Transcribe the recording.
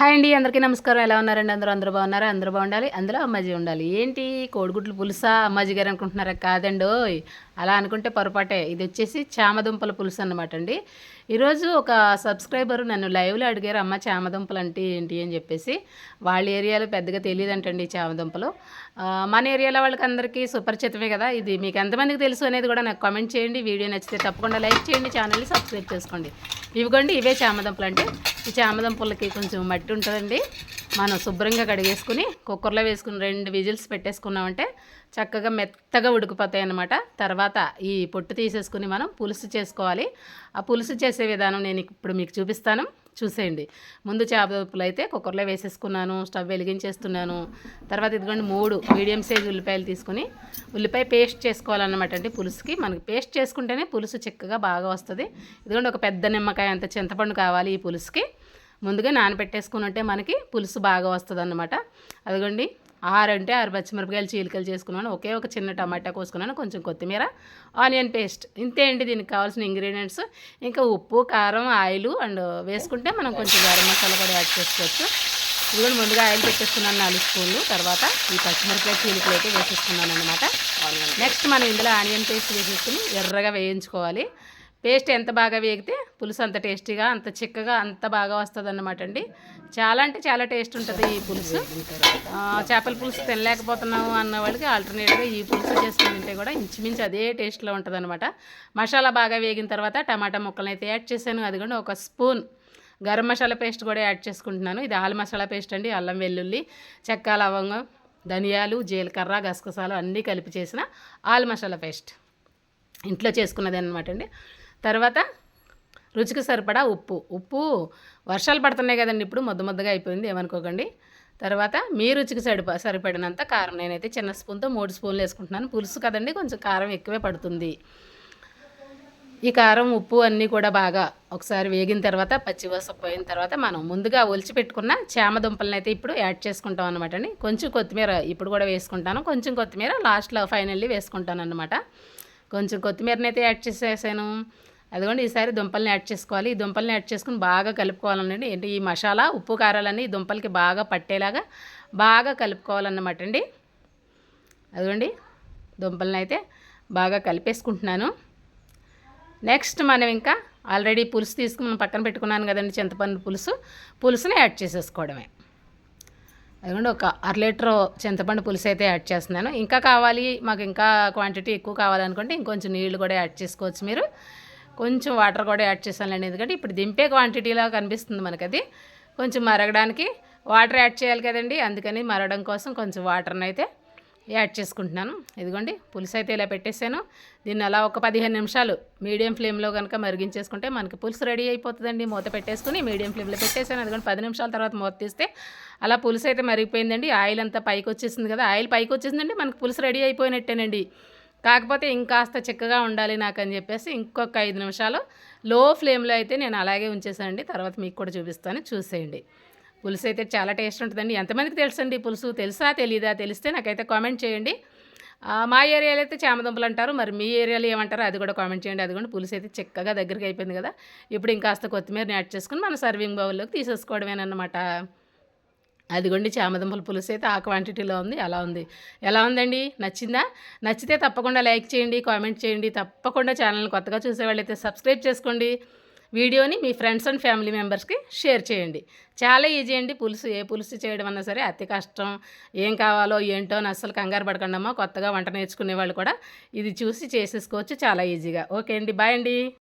Hi అండి అందరికీ నమస్కారం. ఎలా ఉన్నారండి? అందరూ అందరూ బాగున్నారా? అందరూ బాగుండాలి? అందులో అమ్మాజీ ఉండాలి. ఏంటి కోడిగుడ్లు పులుసా? అమ్మాజీ గారు అనుకుంటున్నారా? కాదండి ఓయ్ అలా అనుకుంటే పొరపాటే. ఇది వచ్చేసి చామదుంపల పులుసు అనమాట అండి. ఈరోజు ఒక సబ్స్క్రైబర్ నన్ను లైవ్లో అడిగారు అమ్మ చామదుంపలు అంటే ఏంటి? అని చెప్పేసి. వాళ్ళ ఏరియాలో పెద్దగా తెలియదంటండి చామదుంపలు. మన ఏరియాలో వాళ్ళకి అందరికీ సుపరిచితమే కదా. ఇది మీకు ఎంతమందికి తెలుసు అనేది కూడా నాకు కామెంట్ చేయండి. వీడియో నచ్చితే తప్పకుండా లైక్ చేయండి ఛానల్ని సబ్స్క్రైబ్ చేసుకోండి. ఇవిగోండి ఇవే చామదుంపలు అంటే. ఈ చామదుంపలకి కొంచెం మట్టి ఉంటుందండి. మనం శుభ్రంగా కడిగేసుకుని కుక్కర్లో వేసుకుని రెండు విజిల్స్ పెట్టేసుకున్నామంటే చక్కగా మెత్తగా ఉడికిపోతాయి అన్నమాట. తర్వాత ఈ పొట్టు తీసేసుకుని మనం పులుసు చేసుకోవాలి. ఆ పులుసు చేసే విధానం నేను ఇప్పుడు మీకు చూపిస్తాను. చూసేయండి. ముందు చేపలు అయితే కుక్కర్లో వేసేసుకున్నాను స్టవ్ వెలిగించేస్తున్నాను. తర్వాత ఇదిగోండి మూడు మీడియం సైజ్ ఉల్లిపాయలు తీసుకుని ఉల్లిపాయ పేస్ట్ చేసుకోవాలన్నమాట. అండి పులుసుకి మనకి పేస్ట్ చేసుకుంటేనే పులుసు చిక్కగా బాగా వస్తుంది. ఇదిగోండి ఒక పెద్ద నిమ్మకాయ అంత చింతపండు కావాలి ఈ పులుసుకి. ముందుగా నానబెట్టేసుకున్నట్టే మనకి పులుసు బాగా వస్తుంది అన్నమాట అదిగోండి ఆరు అంటే ఆరు పచ్చిమిరపకాయలు చీలికలు చేసుకున్నాను. ఒకే ఒక చిన్న టమాటా కోసుకున్నాను కొంచెం కొత్తిమీర ఆనియన్ పేస్ట్. ఇంతే అండి దీనికి కావాల్సిన ఇంగ్రీడియంట్స్. ఇంకా ఉప్పు కారం ఆయిల్ అండ్ వేసుకుంటే మనం కొంచెం గరం మసాలా కూడా యాడ్ చేసుకోవచ్చు. ఇది కూడా ముందుగా ఆయిల్ పెట్టేసుకున్నాను నాలుగు స్పూన్లు. తర్వాత ఈ పచ్చిమిరపకాయ చీలికలు అయితే వేసేసుకున్నాను అనమాట నెక్స్ట్ మనం ఇందులో ఆనియన్ పేస్ట్ వేసేసుకుని ఎర్రగా వేయించుకోవాలి. పేస్ట్ ఎంత బాగా వేగితే పులుసు అంత టేస్టీగా అంత చిక్కగా అంత బాగా వస్తుంది అన్నమాట అండి. చాలా అంటే చాలా టేస్ట్ ఉంటుంది ఈ పులుసు. చేపల పులుసు తినలేకపోతున్నాము అన్న వాళ్ళకి ఆల్టర్నేట్గా ఈ పులుసు చేసుకుని తింటే కూడా ఇంచుమించు అదే టేస్ట్లో ఉంటుంది అనమాట మసాలా బాగా వేగిన తర్వాత టమాటా ముక్కలను అయితే యాడ్ చేశాను. అది కూడా ఒక స్పూన్ గరం మసాలా పేస్ట్ కూడా యాడ్ చేసుకుంటున్నాను. ఇది ఆలు మసాలా పేస్ట్ అండి. అల్లం వెల్లుల్లి చెక్క లవంగం ధనియాలు జీలకర్ర గసగసాలు అన్నీ కలిపి చేసిన ఆలు మసాలా పేస్ట్. ఇంట్లో చేసుకున్నది అనమాట అండి. తర్వాత రుచికి సరిపడా ఉప్పు. ఉప్పు వర్షాలు పడుతున్నాయి కదండి ఇప్పుడు ముద్ద ముద్దగా అయిపోయింది ఏమనుకోకండి. తర్వాత మీ రుచికి సరిప సరిపడినంత కారం. నేనైతే చిన్న స్పూన్తో మూడు స్పూన్లు వేసుకుంటున్నాను. పులుసు కదండి కొంచెం కారం ఎక్కువే పడుతుంది. ఈ కారం ఉప్పు అన్నీ కూడా బాగా ఒకసారి వేగిన తర్వాత పచ్చివస పోయిన తర్వాత మనం ముందుగా ఒలిచి పెట్టుకున్న చేమ దుంపలను అయితే ఇప్పుడు యాడ్ చేసుకుంటాం అనమాట అండి. కొంచెం కొత్తిమీర ఇప్పుడు కూడా వేసుకుంటాను. కొంచెం కొత్తిమీర లాస్ట్లో ఫైనల్లీ వేసుకుంటాను అనమాట కొంచెం కొత్తిమీరని అయితే యాడ్ చేసేసాను. అదిగోండి ఈసారి దుంపల్ని యాడ్ చేసుకోవాలి. ఈ దుంపల్ని యాడ్ చేసుకుని బాగా కలుపుకోవాలండి ఏంటి ఈ మసాలా ఉప్పు కారాలన్నీ ఈ దుంపలకి బాగా పట్టేలాగా బాగా కలుపుకోవాలన్నమాట అండి. అదిగోండి దుంపల్ని అయితే బాగా కలిపేసుకుంటున్నాను. నెక్స్ట్ మనం ఇంకా ఆల్రెడీ పులుసు తీసుకుని మనం పక్కన పెట్టుకున్నాను కదండి చింతపండు పులుసు. పులుసుని యాడ్ చేసేసుకోవడమే. అదిగోండి ఒక అర లీటర్ చింతపండు పులుసు అయితే యాడ్ చేస్తున్నాను. ఇంకా కావాలి మాకు ఇంకా క్వాంటిటీ ఎక్కువ కావాలనుకుంటే ఇంకొంచెం నీళ్ళు కూడా యాడ్ చేసుకోవచ్చు మీరు. కొంచెం వాటర్ కూడా యాడ్ చేసానులేండి ఎందుకంటే ఇప్పుడు దింపే క్వాంటిటీలా కనిపిస్తుంది మనకి అది కొంచెం మరగడానికి వాటర్ యాడ్ చేయాలి కదండి అందుకని మరగడం కోసం కొంచెం వాటర్ని అయితే యాడ్ చేసుకుంటున్నాను. ఇదిగోండి పులుసు అయితే ఇలా పెట్టేశాను దీన్ని అలా ఒక పదిహేను నిమిషాలు మీడియం ఫ్లేమ్లో కనుక మరిగించేసుకుంటే మనకి పులుసు రెడీ అయిపోతుందండి. మూత పెట్టేసుకుని మీడియం ఫ్లేమ్లో పెట్టేశాను. అదిగోండి పది నిమిషాల తర్వాత మూత తీస్తే అలా పులుసు అయితే మరిగిపోయిందండి. ఆయిల్ అంతా పైకి వచ్చేసింది కదా ఆయిల్ పైకి వచ్చేసిందండి మనకి పులుసు రెడీ అయిపోయినట్టేనండి. కాకపోతే ఇంకాస్త చిక్కగా ఉండాలి నాకు అని చెప్పేసి ఇంకొక ఐదు నిమిషాలు లో ఫ్లేమ్లో అయితే నేను అలాగే ఉంచేసానండి తర్వాత మీకు కూడా చూపిస్తాను. చూసేయండి. పులుసు అయితే చాలా టేస్ట్ ఉంటుందండి. ఎంతమందికి తెలుసండి పులుసు? తెలుసా తెలీదా? తెలిస్తే నాకైతే కామెంట్ చేయండి. మా ఏరియాలో అయితే చామదుంపలు అంటారు. మరి మీ ఏరియాలో ఏమంటారో అది కూడా కామెంట్ చేయండి. అది కూడా పులుసు అయితే చిక్కగా దగ్గరికి అయిపోయింది కదా. ఇప్పుడు ఇంకాస్త కొత్తిమీరని యాడ్ చేసుకుని మన సర్వింగ్ బౌల్లోకి తీసేసుకోవడమేనమాట అదిగోండి చామదుంపల పులుసు అయితే ఆ క్వాంటిటీలో ఉంది అలా ఉంది. ఎలా ఉందండి? నచ్చిందా? నచ్చితే తప్పకుండా లైక్ చేయండి కామెంట్ చేయండి. తప్పకుండా ఛానల్ని కొత్తగా చూసేవాళ్ళైతే సబ్స్క్రైబ్ చేసుకోండి. వీడియోని మీ ఫ్రెండ్స్ అండ్ ఫ్యామిలీ మెంబర్స్కి షేర్ చేయండి. చాలా ఈజీ అండి పులుసు. ఏ పులుసు చేయడం అన్నా సరే అతి కష్టం. ఏం కావాలో ఏంటో అని అస్సలు కంగారు పడకండమ్మా. కొత్తగా వంట నేర్చుకునే వాళ్ళు కూడా ఇది చూసి చేసేసుకోవచ్చు. చాలా ఈజీగా. ఓకే అండి. బాయ్ అండి.